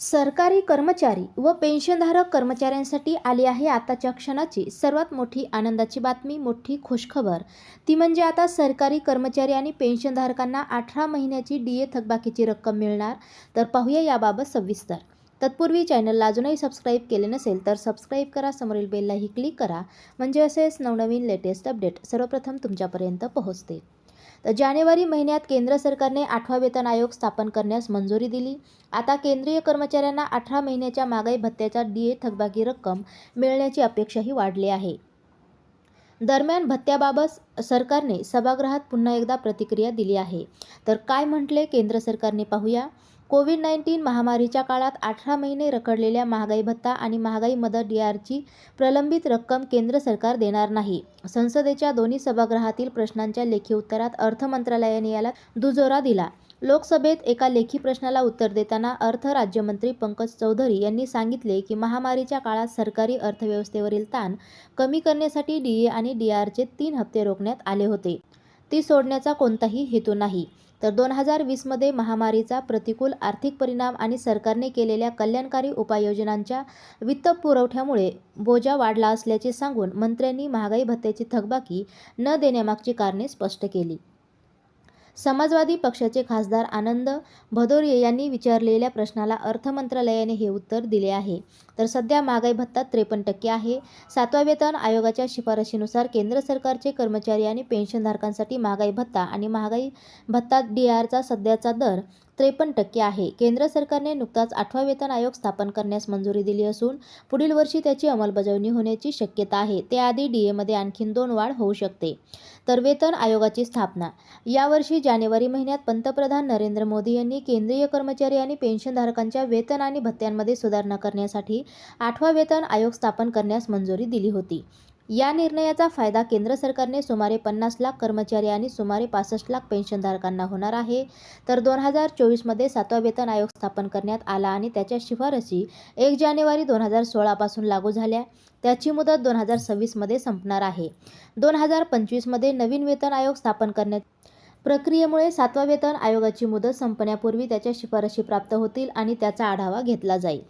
सरकारी कर्मचारी व पेन्शनधारक कर्मचाऱ्यांसाठी आली आहे आताच्या क्षणाची सर्वात मोठी आनंदाची बातमी मोठी खुशखबर. ती म्हणजे आता सरकारी कर्मचारी आणि पेन्शनधारकांना अठरा महिन्याची डी ए थकबाकीची रक्कम मिळणार. तर पाहूया याबाबत सविस्तर. तत्पूर्वी चॅनलला अजूनही सबस्क्राईब केले नसेल तर सबस्क्राईब करा समोरील बेललाही क्लिक करा. म्हणजे असेच नवनवीन लेटेस्ट अपडेट सर्वप्रथम तुमच्यापर्यंत पोहोचते. तर जानेवारी महिन्यात केंद्र सरकारने आठवा वेतन आयोग स्थापन करण्यास मंजुरी दिली. आता केंद्रीय कर्मचाऱ्यांना अठरा महिन्याच्या महागाई भत्त्याचा डीए थकबाकी रक्कम मिळण्याची अपेक्षाही वाढली आहे. दरम्यान भत्त्याबाबत सरकारने सभागृहात पुन्हा एकदा प्रतिक्रिया दिली आहे. तर काय म्हटले केंद्र सरकारने पाहूया. कोविड नाईन्टीन महामारीच्या काळात अठरा महिने रखडलेल्या महागाई भत्ता आणि महागाई मदत डी आरची प्रलंबित रक्कम केंद्र सरकार देणार नाही. संसदेच्या दोन्ही सभागृहातील प्रश्नांच्या लेखी उत्तरात अर्थ मंत्रालयाने याला दुजोरा दिला. लोकसभेत एका लेखी प्रश्नाला उत्तर देताना अर्थ राज्यमंत्री पंकज चौधरी यांनी सांगितले की महामारीच्या काळात सरकारी अर्थव्यवस्थेवरील ताण कमी करण्यासाठी डी ए आणि डी आरचे तीन हप्ते रोखण्यात आले होते. ती सोडण्याचा कोणताही हेतू नाही. तर दोन हजार वीसमध्ये महामारीचा प्रतिकूल आर्थिक परिणाम आणि सरकारने केलेल्या कल्याणकारी उपाययोजनांच्या वित्तपुरवठ्यामुळे बोजा वाढला असल्याचे सांगून मंत्र्यांनी महागाई भत्त्याची थकबाकी न देण्यामागची कारणे स्पष्ट केली. समाजवादी पक्षाचे खासदार आनंद भदोरिये यांनी विचारलेल्या प्रश्नाला अर्थ मंत्रालयाने हे उत्तर दिले आहे. तर सध्या महागाई भत्ता त्रेपन्न टक्के आहे. सातवा वेतन आयोगाच्या शिफारशीनुसार केंद्र सरकारचे कर्मचारी आणि पेन्शनधारकांसाठी महागाई भत्ता आणि महागाई भत्ता डी आरचा सध्याचा दर त्रेपन्न टक्के आहे. केंद्र सरकारने नुकताच आठवा वेतन आयोग स्थापन करण्यास मंजुरी दिली असून पुढील वर्षी त्याची अंमलबजावणी होण्याची शक्यता आहे. त्याआधी डी एमध्ये आणखीन दोन वाढ होऊ शकते. तर वेतन आयोगाची स्थापना. यावर्षी जानेवारी महिन्यात पंतप्रधान नरेंद्र मोदी यांनी केंद्रीय कर्मचारी आणि पेन्शनधारकांच्या वेतन आणि भत्त्यांमध्ये सुधारणा करण्यासाठी आठवा वेतन आयोग स्थापन करण्यास मंजुरी दिली होती. या निर्णयाचा फायदा केंद्र सरकारने सुमारे पन्नास लाख कर्मचारी आणि सुमारे पासष्ट लाख पेन्शनधारकांना होणार आहे. तर दोन हजार चोवीसमध्ये सातवा वेतन आयोग स्थापन करण्यात आला आणि त्याच्या शिफारसी एक जानेवारी दोन हजार सोळापासून लागू झाल्या. त्याची मुदत दोन हजार सव्वीसमध्ये संपणार आहे. दोन हजार पंचवीसमध्ये नवीन वेतन आयोग स्थापन करण्यात प्रक्रियेमुळे सातवा वेतन आयोगाची मुदत संपण्यापूर्वी त्याच्या शिफारशी प्राप्त होतील आणि त्याचा आढावा घेतला जाईल.